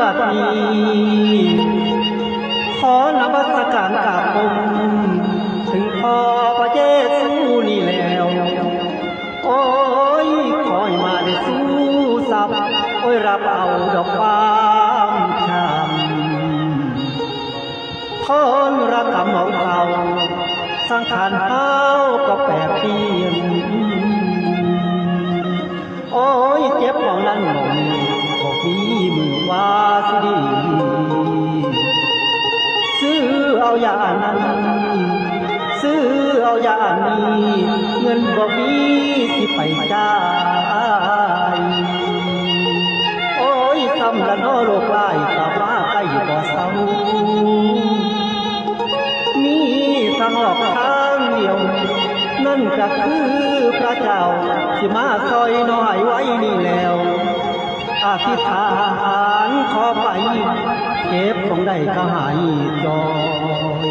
บัดนี้ ขอนมัสการกราบองถึงพ่อพระเยซูนี่แล้ว โอ้ยคอยมาได้สู้สับโอ้ยรับเอาดอกฟ้ามช้ำทนรักกำรของเขาสังขารเท้าก็แปรเปลี่ยนโอ้ยเจ็บของนั้นหนุ่ อายานั้นซื้อเอายานี้เงินบอกมีสิไปจ่ายโอ้ยทำละนอโลกลายกลับมาใกล้บ่เศร้ามีทางหลอกทางเดียว นั่นก็คือพระเจ้าที่มาซอยน้อยไว้นี่แล้ว อธิษฐานขอไปเก็บของได้ก็หายจอย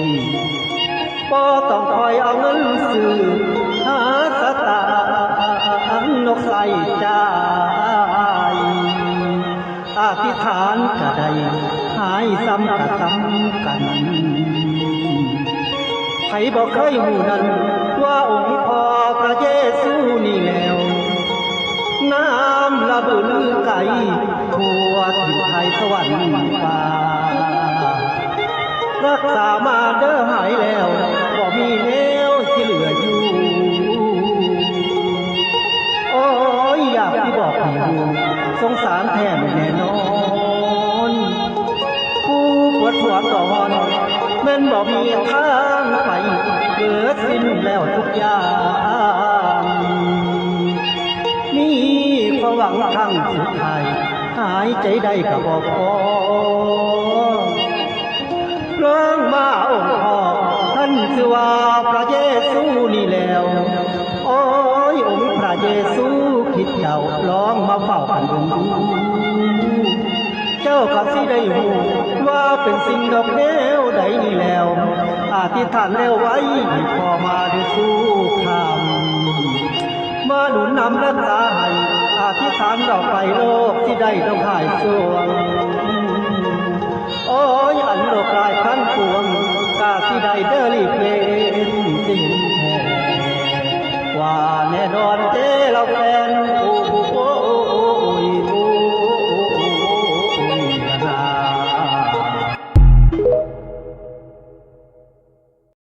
บ่ต้องคอยเอาเงินซื้อหาสตางค์นกใส่ใจายอธิษฐานก็ได้หายซ้ำก็ซ้ำกันใครบอกเคยหูนั้นว่าองค์พ่อพระเยซู สวรรค์ฟ้ารักษามาเด้อหายแล้วบ่มีแนวที่เหลืออยู่ โอ้ยอยากที่บอกให้รู้สงสารแทนแน่นอนผู้ปวดหัวก่อนแม่นบอกมีทางไปเกิดสิ้นแล้วทุกอย่าง หายใจได้ก็บอกพอร้องมาองค์พ่อท่านคือว่าพระเยซูนี่แล้ว โอ้ยองค์พระเยซูคิดเจ้าร้องมาเฝ้ากันดูเจ้าก็สิได้หูว่าเป็นสิ่งดอกแนวใดนี่แล้วอธิษฐานแล้วไว้พอมาได้สู้คำมาหนุนนำรักษา สามเราไปโลกที่ได้ต้องหายสวง โอ้ยอันโลกลายพันปวงกาที่ได้เดอรีเป็นสิ่งแท้ว่าแน่นอนเจ